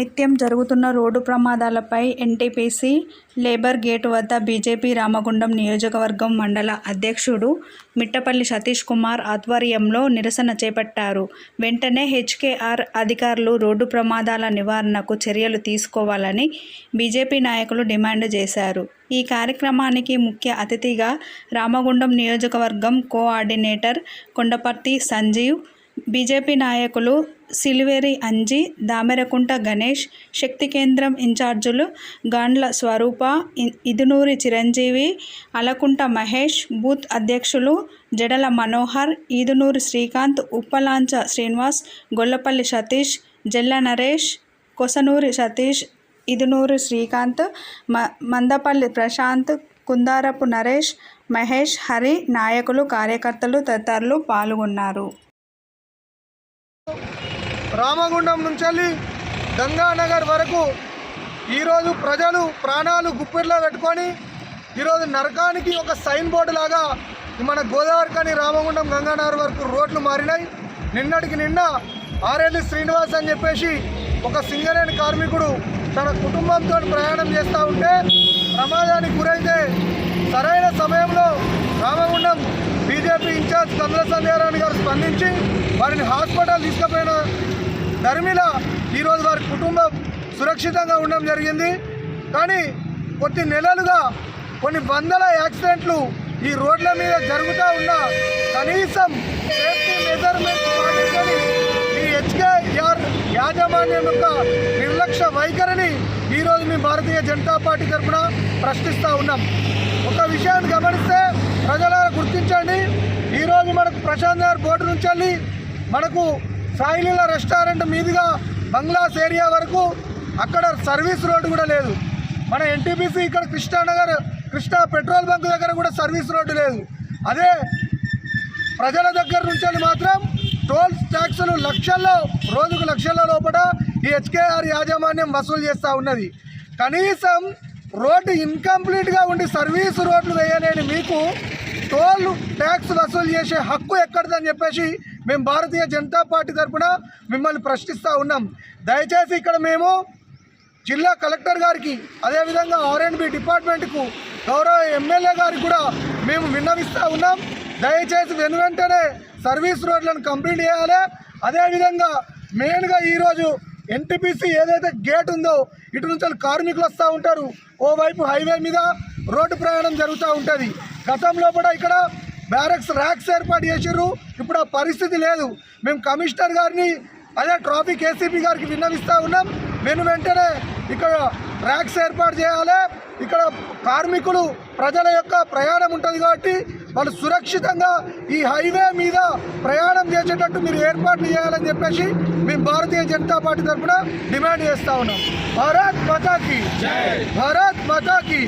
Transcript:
నిత్యం జరుగుతున్న రోడ్డు ప్రమాదాలపై ఎన్టీపీసీ లేబర్ గేట్ వద్ద బీజేపీ రామగుండం నియోజకవర్గం మండల అధ్యక్షుడు మిట్టపల్లి సతీష్ కుమార్ ఆధ్వర్యంలో నిరసన చేపట్టారు. వెంటనే హెచ్కేఆర్ అధికారులు రోడ్డు ప్రమాదాల నివారణకు చర్యలు తీసుకోవాలని బీజేపీ నాయకులు డిమాండ్ చేశారు. ఈ కార్యక్రమానికి ముఖ్య అతిథిగా రామగుండం నియోజకవర్గం కోఆర్డినేటర్ కొండపర్తి సంజీవ్ బీజేపీ నాయకులు సిలివేరి అంజి దామెరకుంట గణేష్ శక్తి కేంద్రం ఇన్ఛార్జులు గాండ్ల స్వరూప ఇదునూరి చిరంజీవి అలకుంట మహేష్ బూత్ అధ్యక్షులు జడల మనోహర్ ఈదునూరి శ్రీకాంత్ ఉప్పలాంచ శ్రీనివాస్ గొల్లపల్లి సతీష్ జల్ల నరేష్ కొసనూరి సతీష్ ఇదునూరి శ్రీకాంత్ మ మందపల్లి ప్రశాంత్ కుందారపు నరేష్ మహేష్ హరి నాయకులు కార్యకర్తలు తదితరులు పాల్గొన్నారు. రామగుండం నుంచి వెళ్ళి గంగానగర్ వరకు ఈరోజు ప్రజలు ప్రాణాలు గుప్పిట్లో పెట్టుకొని ఈరోజు నరకానికి ఒక సైన్ బోర్డు లాగా మన గోదావరి కానీ రామగుండం గంగానగర్ వరకు రోడ్లు మారినాయి. నిన్నటికి నిన్న ఆరేళ్ళు శ్రీనివాస్ అని చెప్పేసి ఒక సింగరేణి కార్మికుడు తన కుటుంబంతో ప్రయాణం చేస్తూ ఉంటే ప్రమాదానికి గురైతే సరైన సమయంలో రామగుండం బీజేపీ ఇన్ఛార్జ్ కమల సంధ్యారాణి గారు స్పందించి వారిని హాస్పిటల్ తీసుకుపోయిన నర్మిల ఈరోజు వారి కుటుంబం సురక్షితంగా ఉండడం జరిగింది. కానీ కొద్ది నెలలుగా కొన్ని వందల యాక్సిడెంట్లు ఈ రోడ్ల మీద జరుగుతూ ఉన్న కనీసం సేఫ్టీ మెజర్మెంట్ పాటించని ఈ హెచ్కేఆర్ యాజమాన్యం యొక్క నిర్లక్ష్య వైఖరిని ఈరోజు మీ భారతీయ జనతా పార్టీ తరఫున ప్రశ్నిస్తూ ఉన్నాం. ఒక విషయాన్ని గమనిస్తే ప్రజల గుర్తించండి. ఈరోజు మనకు ప్రశాంత్ నగర్ బోర్డు నుంచి వెళ్ళి మనకు సాయిలీల రెస్టారెంట్ మీదుగా బంగ్లాస్ ఏరియా వరకు అక్కడ సర్వీస్ రోడ్డు కూడా లేదు. మన ఎన్టీపీసీ ఇక్కడ కృష్ణానగర్ కృష్ణా పెట్రోల్ బంక్ దగ్గర కూడా సర్వీస్ రోడ్డు లేదు. అదే ప్రజల దగ్గర నుంచి మాత్రం టోల్ ట్యాక్సులు లక్షల్లో రోజుకు లక్షల లోపల ఈ హెచ్కేఆర్ యాజమాన్యం వసూలు చేస్తూ ఉన్నది. కనీసం రోడ్డు ఇన్కంప్లీట్గా ఉండి సర్వీస్ రోడ్లు వేయలేని మీకు టోల్ ట్యాక్స్ వసూలు చేసే హక్కు ఎక్కడిదని చెప్పేసి మేము భారతీయ జనతా పార్టీ తరఫున మిమ్మల్ని ప్రశ్నిస్తూ ఉన్నాం. దయచేసి ఇక్కడ మేము జిల్లా కలెక్టర్ గారికి అదేవిధంగా ఆర్ఎండ్బి డిపార్ట్మెంట్కు గౌరవ ఎమ్మెల్యే గారికి కూడా మేము విన్నవిస్తూ ఉన్నాం. దయచేసి వెను వెంటనే సర్వీస్ రోడ్లను కంప్లీట్ చేయాలి. అదేవిధంగా మెయిన్గా ఈరోజు ఎన్టీపీసీ ఏదైతే గేట్ ఉందో ఇటు నుంచి కార్మికులు వస్తూ ఉంటారు. ఓవైపు హైవే మీద రోడ్డు ప్రయాణం జరుగుతూ ఉంటుంది. గతంలో కూడా ఇక్కడ బ్యారక్స్ ర్యాక్స్ ఏర్పాటు చేసిర్రు. ఇప్పుడు ఆ పరిస్థితి లేదు. మేము కమిషనర్ గారిని అదే ట్రాఫిక్ ఏసీపీ గారికి విన్నవిస్తూ ఉన్నాం. మేము వెంటనే ఇక్కడ ర్యాక్స్ ఏర్పాటు చేయాలి. ఇక్కడ కార్మికులు ప్రజల యొక్క ప్రయాణం ఉంటుంది కాబట్టి వాళ్ళు సురక్షితంగా ఈ హైవే మీద ప్రయాణం చేసేటట్టు మీరు ఏర్పాట్లు చేయాలని చెప్పేసి మేము భారతీయ జనతా పార్టీ తరఫున డిమాండ్ చేస్తా ఉన్నాం. భారత్ మాతాకి. భారత్ మాతాకి.